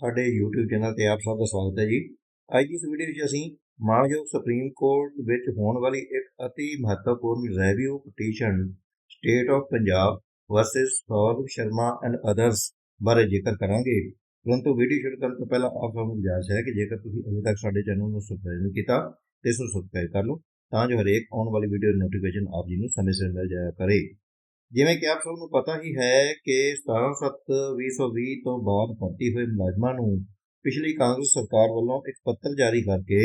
ਸਾਡੇ YouTube channel ਤੇ ਆਪ ਸਭ ਦਾ ਸਵਾਗਤ ਹੈ ਜੀ। ਅੱਜ ਦੀ ਇਸ ਵੀਡੀਓ ਵਿੱਚ ਅਸੀਂ ਮਾਨਯੋਗ ਸੁਪਰੀਮ ਕੋਰਟ ਵਿੱਚ ਹੋਣ ਵਾਲੀ ਇੱਕ ਅਤੀ ਮਹੱਤਵਪੂਰਨ review petition state of Punjab versus Saurav Sharma and others ਬਾਰੇ ਜ਼ਿਕਰ ਕਰਾਂਗੇ। ਪਰੰਤੂ ਵੀਡੀਓ ਸ਼ੁਰੂ ਕਰਨ ਤੋਂ ਪਹਿਲਾਂ ਆਪ ਸਭ ਨੂੰ ਗੁਜ਼ਾਰਿਸ਼ ਹੈ ਕਿ ਜੇਕਰ ਤੁਸੀਂ ਅਜੇ ਤੱਕ ਸਾਡੇ ਚੈਨਲ ਨੂੰ ਸਬਸਕ੍ਰਾਈਬ ਨਹੀਂ ਕੀਤਾ ਤੇ ਇਸ ਨੂੰ ਸਬਸਕ੍ਰਾਈਬ ਕਰ ਲਓ ਤਾਂ ਜੋ ਹਰੇਕ ਆਉਣ ਵਾਲੀ ਵੀਡੀਓ ਦੀ ਨੋਟੀਫਿਕੇਸ਼ਨ ਆਪ ਜੀ ਨੂੰ ਸਮੇਂ ਸਿਰ ਮਿਲ ਜਾਇਆ ਕਰੇ। ਜਿਵੇਂ ਕਿ ਆਪ ਸਭ ਨੂੰ ਪਤਾ ਹੀ ਹੈ ਕਿ 17/7/2020 ਤੋਂ ਬਾਅਦ ਭਰਤੀ ਹੋਏ ਮੁਲਾਜ਼ਮਾਂ ਨੂੰ ਪਿਛਲੀ ਕਾਂਗਰਸ ਸਰਕਾਰ ਵੱਲੋਂ ਇੱਕ ਪੱਤਰ ਜਾਰੀ ਕਰਕੇ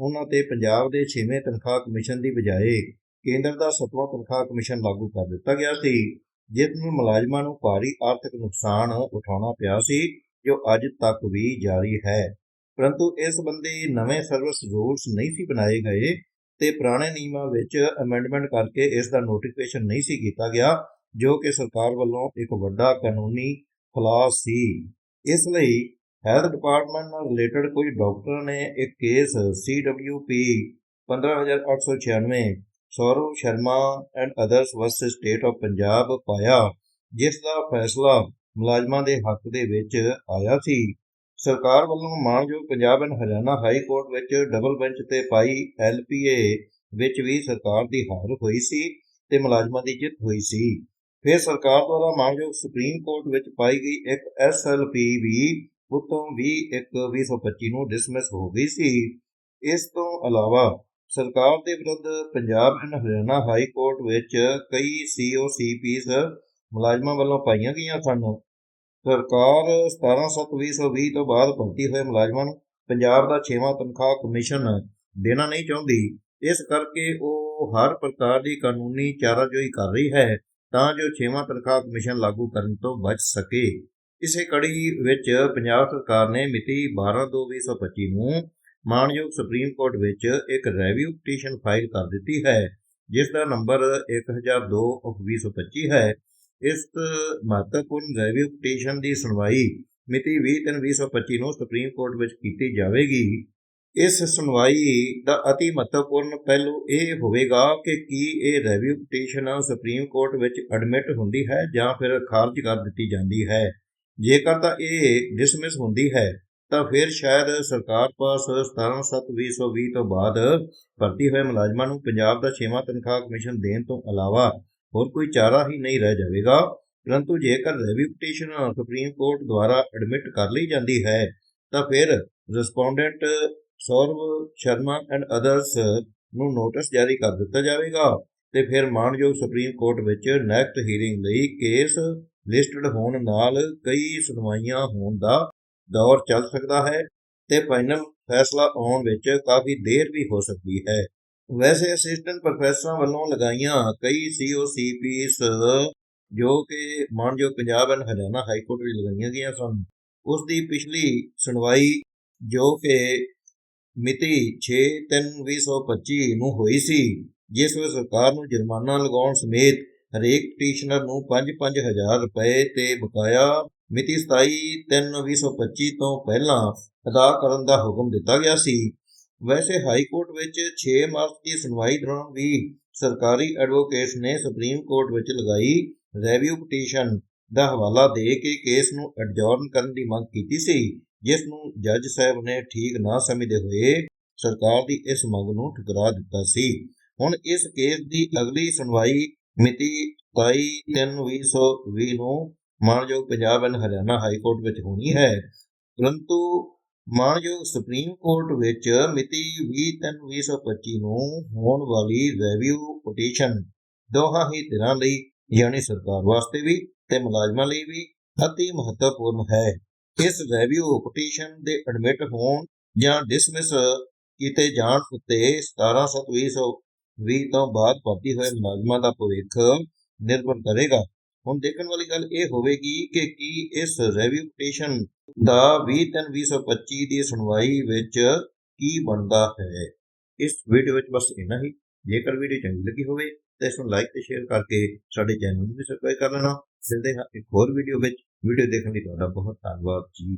ਉਹਨਾਂ ਤੇ ਪੰਜਾਬ ਦੇ 6ਵੇਂ ਤਨਖਾਹ ਕਮਿਸ਼ਨ ਦੀ ਬਜਾਏ ਕੇਂਦਰ ਦਾ 7ਵਾਂ ਤਨਖਾਹ ਕਮਿਸ਼ਨ ਲਾਗੂ ਕਰ ਦਿੱਤਾ ਗਿਆ ਸੀ, ਜਿਸ ਨੂੰ ਮੁਲਾਜ਼ਮਾਂ ਨੂੰ ਭਾਰੀ ਆਰਥਿਕ ਨੁਕਸਾਨ ਉਠਾਉਣਾ ਪਿਆ ਸੀ, ਜੋ ਅੱਜ ਤੱਕ ਵੀ ਜਾਰੀ ਹੈ। ਪਰੰਤੂ ਇਸ ਸੰਬੰਧੀ ਨਵੇਂ ਸਰਵਿਸ ਰੂਲਸ ਨਹੀਂ ਸੀ ਬਣਾਏ ਗਏ ਤੇ ਪੁਰਾਣੇ ਨਿਯਮਾਂ ਵਿੱਚ ਅਮੈਂਡਮੈਂਟ ਕਰਕੇ ਇਸ ਦਾ ਨੋਟੀਫਿਕੇਸ਼ਨ ਨਹੀਂ ਸੀ ਕੀਤਾ ਗਿਆ, ਜੋ ਕਿ ਸਰਕਾਰ ਵੱਲੋਂ ਇੱਕ ਵੱਡਾ ਕਾਨੂੰਨੀ ਫਲਾਅ ਸੀ। ਇਸ ਲਈ ਹੈਲਥ ਡਿਪਾਰਟਮੈਂਟ ਨਾਲ ਰਿਲੇਟਡ ਕੁਝ ਡਾਕਟਰਾਂ ਨੇ ਇੱਕ case CWP 15896 Saurav Sharma and others versus state of Punjab ਪਾਇਆ, ਜਿਸ ਦਾ ਫੈਸਲਾ ਮੁਲਾਜ਼ਮਾਂ ਦੇ ਹੱਕ ਦੇ ਵਿੱਚ ਆਇਆ ਸੀ। ਸਰਕਾਰ ਵੱਲੋਂ ਮਾਨਯੋਗ Punjab and Haryana high court ਵਿੱਚ ਡਬਲ ਬੈਂਚ ਤੇ ਪਾਈ ਐਲਪੀਏ ਵਿੱਚ ਵੀ ਸਰਕਾਰ ਦੀ ਹਾਰ ਹੋਈ ਸੀ ਤੇ ਮੁਲਾਜ਼ਮਾਂ ਦੀ ਜਿੱਤ ਹੋਈ ਸੀ। ਫਿਰ ਸਰਕਾਰ ਦੁਆਰਾ ਮਾਨਯੋਗ ਸੁਪਰੀਮ ਕੋਰਟ ਵਿੱਚ ਪਾਈ ਗਈ ਇੱਕ ਐਸਐਲਪੀ ਵੀ ਉਤੋਂ ਵੀ ਇੱਕ 2025 ਨੂੰ ਡਿਸਮਿਸ ਹੋ ਗਈ ਸੀ। ਇਸ ਤੋਂ ਇਲਾਵਾ ਸਰਕਾਰ ਦੇ ਵਿਰੁੱਧ Punjab and Haryana high court ਵਿੱਚ ਕਈ ਸੀਓਸੀਪੀਸ ਮੁਲਾਜ਼ਮਾਂ ਵੱਲੋਂ ਪਾਈਆਂ ਗਈਆਂ ਸਨ। ਸਰਕਾਰ 17/7/2020 ਤੋਂ ਬਾਅਦ ਭਰਤੀ ਹੋਏ ਮੁਲਾਜ਼ਮਾਂ ਨੂੰ ਪੰਜਾਬ ਦਾ 6ਵਾਂ ਤਨਖਾਹ ਕਮਿਸ਼ਨ ਦੇਣਾ ਨਹੀਂ ਚਾਹੁੰਦੀ। ਇਸ ਕਰਕੇ ਉਹ ਹਰ ਪ੍ਰਕਾਰ ਦੀ ਕਾਨੂੰਨੀ ਚਾਰਾਜੋਈ ਕਰ ਰਹੀ ਹੈ ਤਾਂ ਜੋ 6ਵਾਂ ਤਨਖਾਹ ਕਮਿਸ਼ਨ ਲਾਗੂ ਕਰਨ ਤੋਂ ਬਚ ਸਕੇ। ਇਸੇ ਕੜੀ ਵਿੱਚ ਪੰਜਾਬ ਸਰਕਾਰ ਨੇ ਮਿਤੀ 12/2/2025 ਨੂੰ ਮਾਨਯੋਗ ਸੁਪਰੀਮ ਕੋਰਟ ਵਿੱਚ ਇੱਕ ਰੈਵਿਊ ਪਟੀਸ਼ਨ ਫਾਈਲ ਕਰ ਦਿੱਤੀ ਹੈ ਜਿਸ ਦਾ ਨੰਬਰ 1002/2025 ਹੈ। ਇਸ ਮਹੱਤਵਪੂਰਨ ਰੈਵਿਊ ਪਟੀਸ਼ਨ ਦੀ ਸੁਣਵਾਈ ਮਿਤੀ 20/3/2025 ਨੂੰ ਸੁਪਰੀਮ ਕੋਰਟ ਵਿੱਚ ਕੀਤੀ ਜਾਵੇਗੀ। ਇਸ ਸੁਣਵਾਈ ਦਾ ਅਤੀ ਮਹੱਤਵਪੂਰਨ ਪਹਿਲੂ ਇਹ ਹੋਵੇਗਾ ਕਿ ਕੀ ਇਹ ਰੈਵਿਊ ਪਟੀਸ਼ਨ ਸੁਪਰੀਮ ਕੋਰਟ ਵਿੱਚ ਐਡਮਿਟ ਹੁੰਦੀ ਹੈ ਜਾਂ ਫਿਰ ਖਾਰਜ ਕਰ ਦਿੱਤੀ ਜਾਂਦੀ ਹੈ। ਜੇਕਰ ਤਾਂ ਇਹ ਡਿਸਮਿਸ ਹੁੰਦੀ ਹੈ, ਤਾਂ ਫਿਰ ਸ਼ਾਇਦ ਸਰਕਾਰ ਪਾਸ 17/7/2020 ਤੋਂ ਬਾਅਦ ਭਰਤੀ ਹੋਏ ਮੁਲਾਜ਼ਮਾਂ ਨੂੰ ਪੰਜਾਬ ਦਾ 6ਵਾਂ ਤਨਖਾਹ ਕਮਿਸ਼ਨ ਦੇਣ ਤੋਂ ਇਲਾਵਾ ਹੋਰ ਕੋਈ ਚਾਰਾ ਹੀ ਨਹੀਂ ਰਹਿ ਜਾਵੇਗਾ। ਪਰੰਤੂ ਜੇਕਰ ਰਿਵਿਊ ਪਟੀਸ਼ਨ ਸੁਪਰੀਮ ਕੋਰਟ ਦੁਆਰਾ ਐਡਮਿਟ ਕਰ ਲਈ ਜਾਂਦੀ ਹੈ, ਤਾਂ ਫਿਰ respondent Saurav Sharma and others ਨੂੰ ਨੋਟਿਸ ਜਾਰੀ ਕਰ ਦਿੱਤਾ ਜਾਵੇਗਾ ਤੇ ਫਿਰ ਮਾਨਯੋਗ ਸੁਪਰੀਮ ਕੋਰਟ ਵਿੱਚ ਨੈਕਸਟ ਹੀਅਰਿੰਗ ਲਈ ਕੇਸ ਲਿਸਟਡ ਹੋਣ ਨਾਲ ਕਈ ਸੁਣਵਾਈਆਂ ਹੋਣ ਦਾ ਦੌਰ ਚੱਲ ਸਕਦਾ ਹੈ ਤੇ ਫਾਈਨਲ ਫੈਸਲਾ ਆਉਣ ਵਿੱਚ ਕਾਫੀ ਦੇਰ ਵੀ ਹੋ ਸਕਦੀ ਹੈ। ਵੈਸੇ ਅਸਿਸਟੈਂਟ ਪ੍ਰੋਫੈਸਰਾਂ ਵੱਲੋਂ ਲਗਾਈਆਂ ਕਈ ਸੀਓਸੀਪੀਸ ਜੋ ਕਿ ਮਾਨਯੋਗ Punjab and Haryana high court ਵਿੱਚ ਲਗਾਈਆਂ ਗਈਆਂ ਸਨ। ਉਸ ਦੀ ਪਿਛਲੀ ਸੁਣਵਾਈ ਜੋ ਕਿ ਮਿਤੀ 6/3/2025 ਨੂੰ ਹੋਈ ਸੀ, ਜਿਸ ਵਿੱਚ ਸਰਕਾਰ ਨੂੰ ਜੁਰਮਾਨਾ ਲਗਾਉਣ ਸਮੇਤ ਹਰੇਕ ਪਟੀਸ਼ਨਰ ਨੂੰ 5-5000 ਰੁਪਏ ਤੇ ਬਕਾਇਆ ਮਿਤੀ 27/3/2025 ਤੋਂ ਪਹਿਲਾਂ ਅਦਾ ਕਰਨ ਦਾ ਹੁਕਮ ਦਿੱਤਾ ਗਿਆ ਸੀ। ਵੈਸੇ ਹਾਈ ਕੋਰਟ ਵਿੱਚ 6 ਮਾਰਚ ਦੀ ਸੁਣਵਾਈ ਦੌਰਾਨ ਵੀ ਸਰਕਾਰੀ ਐਡਵੋਕੇਟਸ ਨੇ ਸੁਪਰੀਮ ਕੋਰਟ ਵਿੱਚ ਲਗਾਈ ਰਿਵਿਊ ਪਟੀਸ਼ਨ ਦਾ ਹਵਾਲਾ ਦੇ ਕੇ ਕੇਸ ਨੂੰ ਐਡਜੌਰਨ ਕਰਨ ਦੀ ਮੰਗ ਕੀਤੀ ਸੀ, ਜਿਸ ਨੂੰ ਜੱਜ ਸਾਹਿਬ ਨੇ ਠੀਕ ਨਾ ਸਮਝਦੇ ਹੋਏ ਸਰਕਾਰ ਦੀ ਇਸ ਮੰਗ ਨੂੰ ਠੁਕਰਾ ਦਿੱਤਾ ਸੀ। ਹੁਣ ਇਸ ਕੇਸ ਦੀ ਅਗਲੀ ਸੁਣਵਾਈ ਮਿਤੀ 27/3/2020 ਨੂੰ ਮਾਨਯੋਗ Punjab and Haryana high court ਵਿੱਚ ਹੋਣੀ ਹੈ। ਪਰੰਤੂ ਮਾਨਯੋਗ ਸੁਪਰੀਮ ਕੋਰਟ ਵਿੱਚ ਮਿਤੀ 20/3/2025 ਨੂੰ ਹੋਣ ਵਾਲੀ ਰੈਵਿਊ ਪਟੀਸ਼ਨ ਦੋਹਾਂ ਹੀ ਧਿਰਾਂ ਲਈ, ਯਾਨੀ ਸਰਕਾਰ ਵਾਸਤੇ ਵੀ ਤੇ ਮੁਲਾਜ਼ਮਾਂ ਲਈ ਵੀ ਅਤੀ ਮਹੱਤਵਪੂਰਨ ਹੈ। ਇਸ ਰੈਵਿਊ ਪਟੀਸ਼ਨ ਦੇ ਐਡਮਿਟ ਹੋਣ ਜਾਂ ਡਿਸਮਿਸ ਕੀਤੇ ਜਾਣ ਉੱਤੇ 17/7/2020 ਤੋਂ ਬਾਅਦ ਭਰਤੀ ਹੋਏ ਮੁਲਾਜ਼ਮਾਂ ਦਾ ਭਵਿੱਖ ਨਿਰਭਰ ਕਰੇਗਾ। ਹੁਣ ਦੇਖਣ ਵਾਲੀ ਗੱਲ ਇਹ ਹੋਵੇਗੀ ਕਿ ਕੀ ਇਸ ਰੈਵਿਊ ਪਟੀਸ਼ਨ ਦਾ 20/3/2025 ਦੀ ਸੁਣਵਾਈ ਵਿੱਚ ਕੀ ਬਣਦਾ ਹੈ? ਇਸ ਵੀਡੀਓ ਵਿੱਚ ਬਸ ਇੰਨਾ ਹੀ। ਜੇਕਰ ਵੀਡੀਓ ਚੰਗੀ ਲੱਗੀ ਹੋਵੇ ਤਾਂ ਇਸ ਨੂੰ ਲਾਈਕ ਤੇ ਸ਼ੇਅਰ ਕਰਕੇ ਸਾਡੇ ਚੈਨਲ ਨੂੰ ਵੀ ਸਬਸਕ੍ਰਾਈਬ ਕਰ ਲੈਣਾ। ਮਿਲਦੇ ਹਾਂ ਇੱਕ ਹੋਰ ਵੀਡੀਓ ਵਿੱਚ। ਵੀਡੀਓ ਦੇਖਣ ਲਈ ਤੁਹਾਡਾ ਬਹੁਤ ਧੰਨਵਾਦ ਜੀ।